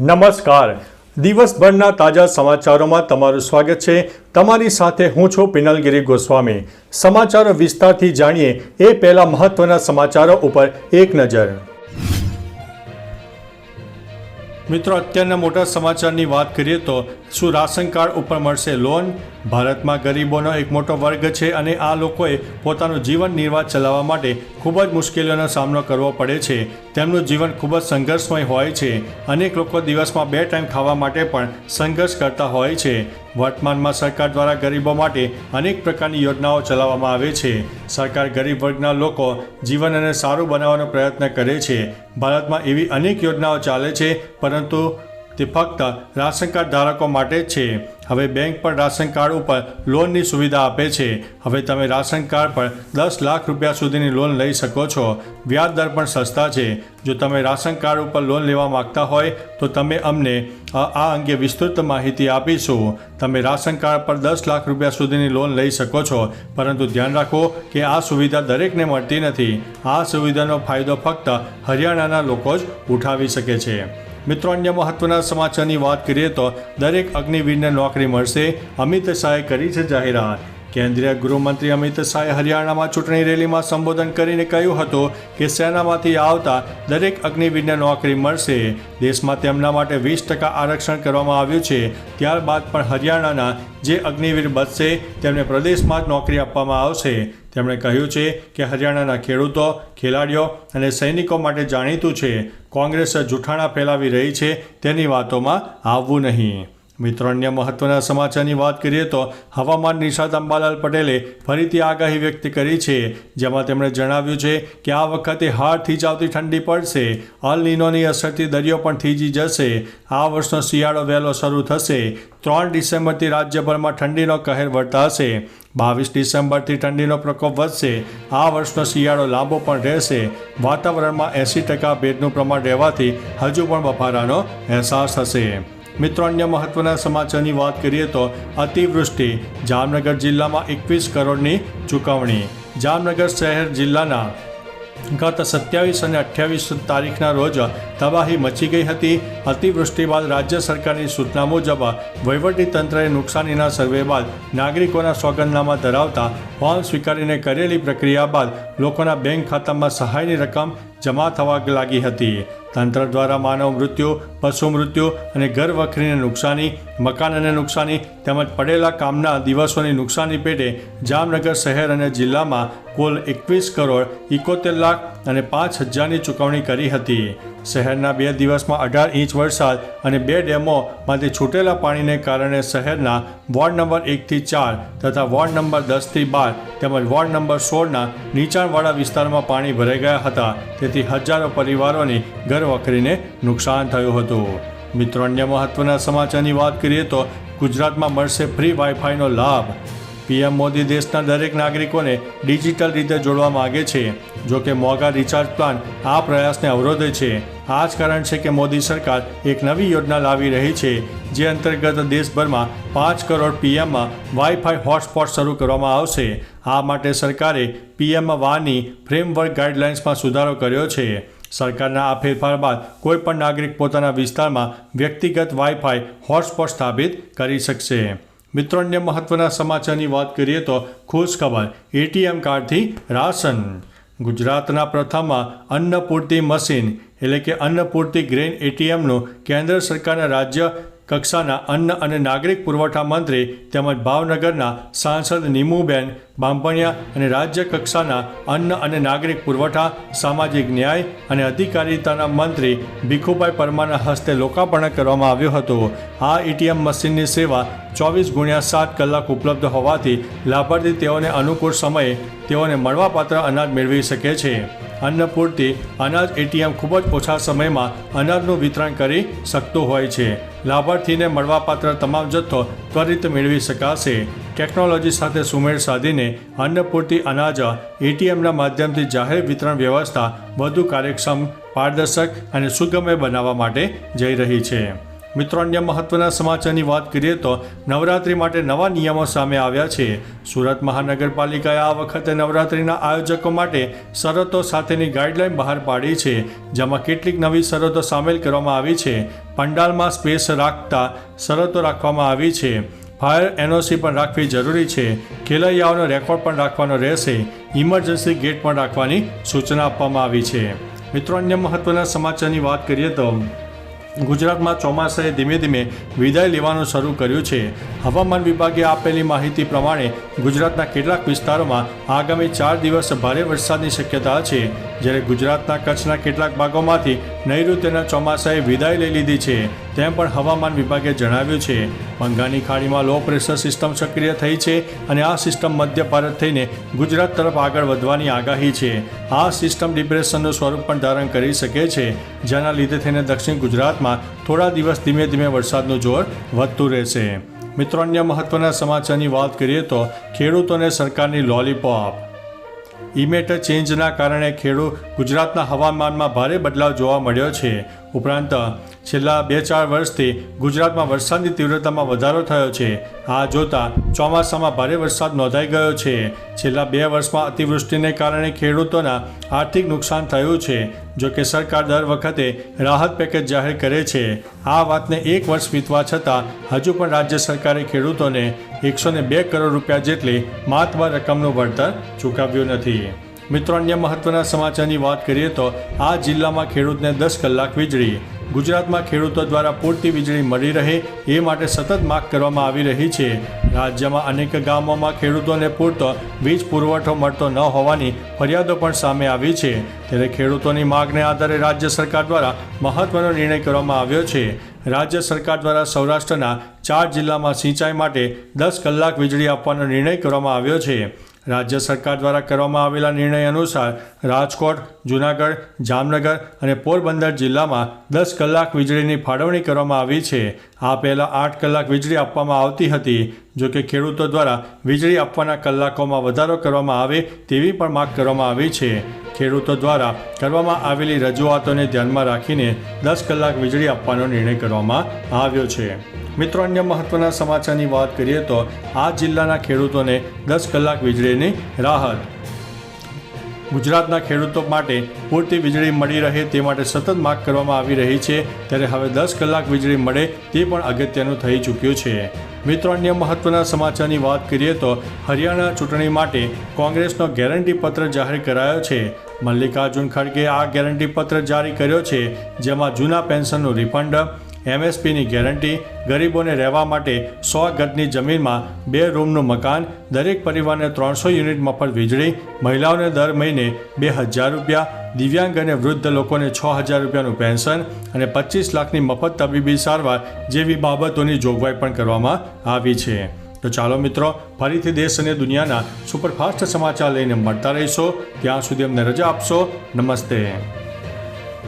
નમસ્કાર. દિવસભરના તાજા સમાચારોમાં તમારું સ્વાગત છે. તમારી સાથે હું છું પિનલગીરી ગોસ્વામી. સમાચારો વિસ્તારથી જાણીએ એ પહેલા મહત્વના સમાચારો ઉપર એક નજર. મિત્રો, અત્યારના મોટા સમાચારની વાત કરીએ તો શું રાશન કાર્ડ ઉપર મળશે લોન? ભારતમાં ગરીબોનો એક મોટો વર્ગ છે અને આ લોકોએ પોતાનું જીવન નિર્વાહ ચલાવવા માટે ખૂબ જ મુશ્કેલીઓનો સામનો કરવો પડે છે. તેમનું જીવન ખૂબ જ સંઘર્ષમય હોય છે. અનેક લોકો દિવસમાં બે ટાઈમ ખાવા માટે પણ સંઘર્ષ કરતા હોય છે. વર્તમાનમાં સરકાર દ્વારા ગરીબો માટે અનેક પ્રકારની યોજનાઓ ચલાવવામાં આવે છે. સરકાર ગરીબ વર્ગના લોકો જીવન અને સારું બનાવવાનો પ્રયત્ન કરે છે. ભારતમાં એવી અનેક યોજનાઓ ચાલે છે, પરંતુ તે ફક્ત રાશન કાર્ડ ધારકો માટે છે. હવે બેંક પણ રાશન કાર્ડ ઉપર લોનની સુવિધા આપે છે. હવે તમે રાશન કાર્ડ પર દસ લાખ રૂપિયા સુધીની લોન લઈ શકો છો. વ્યાજ દર પણ સસ્તા છે. જો તમે રાશન કાર્ડ ઉપર લોન લેવા માગતા હોય, તો તમે અમને આ અંગે વિસ્તૃત માહિતી આપીશું. તમે રાશન કાર્ડ પર દસ લાખ રૂપિયા સુધીની લોન લઈ શકો છો. પરંતુ ધ્યાન રાખો કે આ સુવિધા દરેકને મળતી નથી. આ સુવિધાનો ફાયદો ફક્ત હરિયાણાના લોકો જ ઉઠાવી શકે છે. મિત્રો, અન્ય મહત્વના સમાચારની વાત કરીએ તો દરેક અગ્નિવીરને નોકરી મળશે. અમિત શાહે કરી છે જાહેરાત. કેન્દ્રીય ગૃહમંત્રી અમિત શાહે હરિયાણામાં ચૂંટણી રેલીમાં સંબોધન કરીને કહ્યું હતું કે સેનામાંથી આવતા દરેક અગ્નિવીરને નોકરી મળશે. દેશમાં તેમના માટે વીસ ટકા આરક્ષણ કરવામાં આવ્યું છે. ત્યારબાદ પણ હરિયાણાના જે અગ્નિવીર બચશે, તેમને પ્રદેશમાં જ નોકરી આપવામાં આવશે. તેમણે કહ્યું છે કે હરિયાણાના ખેડૂતો, ખેલાડીઓ અને સૈનિકો માટે જાણીતું છે. કોંગ્રેસ જૂઠાણા ફેલાવી રહી છે. તેની વાતોમાં આવવું નહીં. મિત્રો, અન્ય મહત્વના સમાચારની વાત કરીએ તો હવામાન નિષાદ અંબાલાલ પટેલે ફરીથી આગાહી વ્યક્ત કરી છે, જેમાં તેમણે જણાવ્યું છે કે આ વખતે હાડ થીજાવતી ઠંડી પડશે, અલ અસરથી દરિયો પણ થીજી જશે, આ વર્ષનો શિયાળો વહેલો શરૂ થશે, ત્રણ ડિસેમ્બરથી રાજ્યભરમાં ઠંડીનો કહેર વર્તાશે, બાવીસ ડિસેમ્બરથી ઠંડીનો પ્રકોપ વધશે, આ વર્ષનો શિયાળો લાંબો પણ રહેશે, વાતાવરણમાં એંસી ટકા ભેજનું પ્રમાણ રહેવાથી હજુ પણ બફારાનો અહેસાસ થશે. મિત્રો, અન્ય મહત્વના સમાચારની વાત કરીએ તો અતિવૃષ્ટિ. જામનગર જિલ્લામાં એકવીસ કરોડની ચૂકવણી. જામનગર શહેર જિલ્લાના ગત સત્યાવીસ અને અઠ્યાવીસ તારીખના રોજ તબાહી મચી ગઈ હતી. અતિવૃષ્ટિ બાદ રાજ્ય સરકારની સૂચના મુજબ વહીવટીતંત્રએ નુકસાનીના સર્વે બાદ નાગરિકોના સોગંદનામા ધરાવતા ફોર્મ સ્વીકારીને કરેલી પ્રક્રિયા બાદ લોકોના બેંક ખાતામાં સહાયની રકમ જમા થવા લાગી હતી. તંત્ર દ્વારા માનવ મૃત્યુ, પશુ મૃત્યુ અને ઘર વખરીને નુકસાની, મકાન અને નુકસાની તેમજ પડેલા કામના દિવસોની નુકસાની પેટે જામનગર શહેર અને જિલ્લામાં કુલ એકવીસ કરોડ એકોતેર લાખ અને પાંચ હજારની ચૂકવણી કરી હતી. શહેરના બે દિવસમાં અઢાર ઇંચ વરસાદ અને બે ડેમોમાંથી છૂટેલા પાણીને કારણે શહેરના વોર્ડ નંબર એકથી ચાર તથા વોર્ડ નંબર દસથી બાર તેમજ વોર્ડ નંબર સોળના નીચાણવાળા વિસ્તારમાં પાણી ભરાઈ ગયા હતા. તેથી હજારો પરિવારોની ઘર વખરીને નુકસાન થયું હતું. મિત્રો, અન્ય મહત્વના સમાચારની વાત કરીએ તો ગુજરાતમાં મળશે ફ્રી વાઈફાઈનો લાભ. પીએમ મોદી દેશના દરેક નાગરિકોને ડિજિટલ રીતે જોડવા માગે છે. જો કે મોંઘા રિચાર્જ પ્લાન આ પ્રયાસને અવરોધે છે. આ જ કારણ છે કે મોદી સરકાર એક નવી યોજના લાવી રહી છે. જે અંતર્ગત દેશભરમાં પાંચ કરોડ પીએમમાં વાઈફાઈ હોટસ્પોટ શરૂ કરવામાં આવશે. આ માટે સરકારે પીએમ વાની ફ્રેમવર્ક ગાઈડલાઇન્સમાં સુધારો કર્યો છે. સરકારના આ ફેરફાર બાદ કોઈપણ નાગરિક પોતાના વિસ્તારમાં વ્યક્તિગત વાઈફાઈ હોટસ્પોટ સ્થાપિત કરી શકશે. મિત્રો, અન્ય મહત્વના સમાચારની વાત કરીએ તો ખુશ ખબર એટીએમ કાર્ડથી રાશન. ગુજરાતના પ્રથમ અન્નપૂર્તિ મશીન, એટલે કે અન્નપૂર્તિ ગ્રેન એટીએમનું કેન્દ્ર સરકારના રાજ્ય કક્ષાના અન્ન અને નાગરિક પુરવઠા મંત્રી તેમજ ભાવનગરના સાંસદ નીમુબેન બાંભણિયા અને રાજ્ય કક્ષાના અન્ન અને નાગરિક પુરવઠા, સામાજિક ન્યાય અને અધિકારીતાના મંત્રી ભીખુભાઈ પરમારના હસ્તે લોકાર્પણ કરવામાં આવ્યું હતું. આ એટીએમ મશીનની સેવા ચોવીસ ગુણ્યા સાત કલાક ઉપલબ્ધ હોવાથી લાભાર્થી તેઓને અનુકૂળ સમયે તેઓને મળવાપાત્ર અનાજ મેળવી શકે છે. અન્નપૂર્તિ અનાજ એટીએમ ખૂબ જ ઓછા સમયમાં અનાજનું વિતરણ કરી શકતું હોય છે. લાભાર્થીને મળવાપાત્ર તમામ જથ્થો ત્વરિત મેળવી શકાશે. ટેકનોલોજી સાથે સુમેળ સાધીને અન્નપૂર્તિ અનાજ એટીએમના માધ્યમથી જાહેર વિતરણ વ્યવસ્થા વધુ કાર્યક્ષમ, પારદર્શક અને સુગમ્ય બનાવવા માટે જઈ રહી છે. મિત્રો, અન્ય મહત્વના સમાચારની વાત કરીએ તો નવરાત્રિ માટે નવા નિયમો સામે આવ્યા છે. સુરત મહાનગરપાલિકાએ આ વખતે નવરાત્રિના આયોજકો માટે શરતો સાથેની ગાઈડલાઈન બહાર પાડી છે, જેમાં કેટલીક નવી શરતો સામેલ કરવામાં આવી છે. પંડાલમાં સ્પેસ રાખતા શરતો રાખવામાં આવી છે. ફાયર એનઓસી પણ રાખવી જરૂરી છે. ખેલૈયાઓનો રેકોર્ડ પણ રાખવાનો રહેશે. ઇમરજન્સી ગેટ પણ રાખવાની સૂચના આપવામાં આવી છે. મિત્રો, અન્ય મહત્વના સમાચારની વાત કરીએ તો ગુજરાતમાં ચોમાસાએ ધીમે ધીમે વિદાય લેવાનું શરૂ કર્યું છે. હવામાન વિભાગે આપેલી માહિતી પ્રમાણે ગુજરાતના કેટલાક વિસ્તારોમાં આગામી ચાર દિવસ ભારે વરસાદની શક્યતા છે. જ્યારે ગુજરાતના કચ્છના કેટલાક ભાગોમાંથી નૈઋત્યના ચોમાસાએ વિદાય લઈ લીધી છે. તેમ પણ હવામાન વિભાગે જણાવ્યું છે. બંગાળની ખાડીમાં લો પ્રેશર સિસ્ટમ સક્રિય થઈ છે અને આ સિસ્ટમ મધ્ય ભારત થઈને ગુજરાત તરફ આગળ વધવાની આગાહી છે. આ સિસ્ટમ ડિપ્રેશનનું સ્વરૂપ પણ ધારણ કરી શકે છે. જેના લીધે થઈને દક્ષિણ ગુજરાતમાં થોડા દિવસ ધીમે ધીમે વરસાદનું જોર વધતું રહેશે. મિત્રો, અન્ય મહત્વના સમાચારની વાત કરીએ તો ખેડૂતોને સરકારની લોલીપોપ. ઇમેટ ચેન્જના કારણે ખેડૂત ગુજરાતના હવામાનમાં ભારે બદલાવ જોવા મળ્યો છે. ઉપરાંત છેલ્લા બે ચાર વર્ષથી ગુજરાતમાં વરસાદની તીવ્રતામાં વધારો થયો છે. આ જોતા ચોમાસામાં ભારે વરસાદ નોંધાઈ ગયો છે. છેલ્લા બે વર્ષમાં અતિવૃષ્ટિને કારણે ખેડૂતોના આર્થિક નુકસાન થયું છે, જો કે સરકાર દર વખતે રાહત પેકેજ જાહેર કરે છે. આ વાતને એક વર્ષ વીતવા છતાં હજુ પણ રાજ્ય સરકારે ખેડૂતોને એકસો બે કરોડ રૂપિયા જેટલી માતબર રકમનું વળતર ચૂકવ્યું નથી. મિત્રો, અન્ય મહત્વના સમાચારની વાત કરીએ તો આ જિલ્લામાં ખેડૂતને દસ કલાક વીજળી ગુજરાતમાં ખેડૂતો દ્વારા પૂરતી વીજળી મળી રહે એ માટે સતત માગ કરવામાં આવી રહી છે. રાજ્યમાં અનેક ગામોમાં ખેડૂતોને પૂરતો વીજ પુરવઠો મળતો ન હોવાની ફરિયાદો પણ સામે આવી છે. ત્યારે ખેડૂતોની માગને આધારે રાજ્ય સરકાર દ્વારા મહત્વનો નિર્ણય કરવામાં આવ્યો છે. રાજ્ય સરકાર દ્વારા સૌરાષ્ટ્રના ચાર જિલ્લામાં સિંચાઈ માટે દસ કલાક વીજળી આપવાનો નિર્ણય કરવામાં આવ્યો છે. રાજ્ય સરકાર દ્વારા કરવામાં આવેલા નિર્ણય અનુસાર રાજકોટ, જૂનાગઢ, જામનગર અને પોરબંદર જિલ્લામાં દસ કલાક વીજળીની ફાળવણી કરવામાં આવી છે. આ પહેલાં આઠ કલાક વીજળી આપવામાં આવતી હતી, જો કે ખેડૂતો દ્વારા વીજળી આપવાના કલાકોમાં વધારો કરવામાં આવે તેવી પણ માગ કરવામાં આવી છે. ખેડૂતો દ્વારા કરવામાં આવેલી રજૂઆતોને ધ્યાનમાં રાખીને દસ કલાક વીજળી આપવાનો નિર્ણય કરવામાં આવ્યો છે. મિત્રો, અન્ય મહત્વના સમાચારની વાત કરીએ તો આ જિલ્લાના ખેડૂતોને દસ કલાક વીજળીની રાહત. ગુજરાતના ખેડૂતો માટે પૂરતી વીજળી મળી રહે તે માટે સતત માગ કરવામાં આવી રહી છે. ત્યારે હવે દસ કલાક વીજળી મળે તે પણ અગત્યનું થઈ ચૂક્યું છે. મિત્રો, અન્ય મહત્વના સમાચારની વાત કરીએ તો હરિયાણા ચૂંટણી માટે કોંગ્રેસનો ગેરંટી પત્ર જાહેર કરાયો છે. મલ્લિકાર્જુન ખડગે આ ગેરંટી પત્ર જારી કર્યો છે, જેમાં જૂના પેન્શનનું રિફંડ એમએસપીની ગેરંટી ગરીબોને રહેવા માટે સો ગજની જમીનમાં બે રૂમનું મકાન, દરેક પરિવારને ત્રણસો યુનિટ મફત વીજળી, મહિલાઓને દર મહિને બે હજાર રૂપિયા, દિવ્યાંગ અને વૃદ્ધ લોકોને છ હજાર રૂપિયાનું પેન્શન અને પચીસ લાખની મફત તબીબી સારવાર જેવી બાબતોની જોગવાઈ પણ કરવામાં આવી છે. તો ચાલો મિત્રો, ફરીથી દેશ અને દુનિયાના સુપરફાસ્ટ સમાચાર લઈને મળતા રહીશો. ત્યાં સુધી અમને રજા આપશો. નમસ્તે.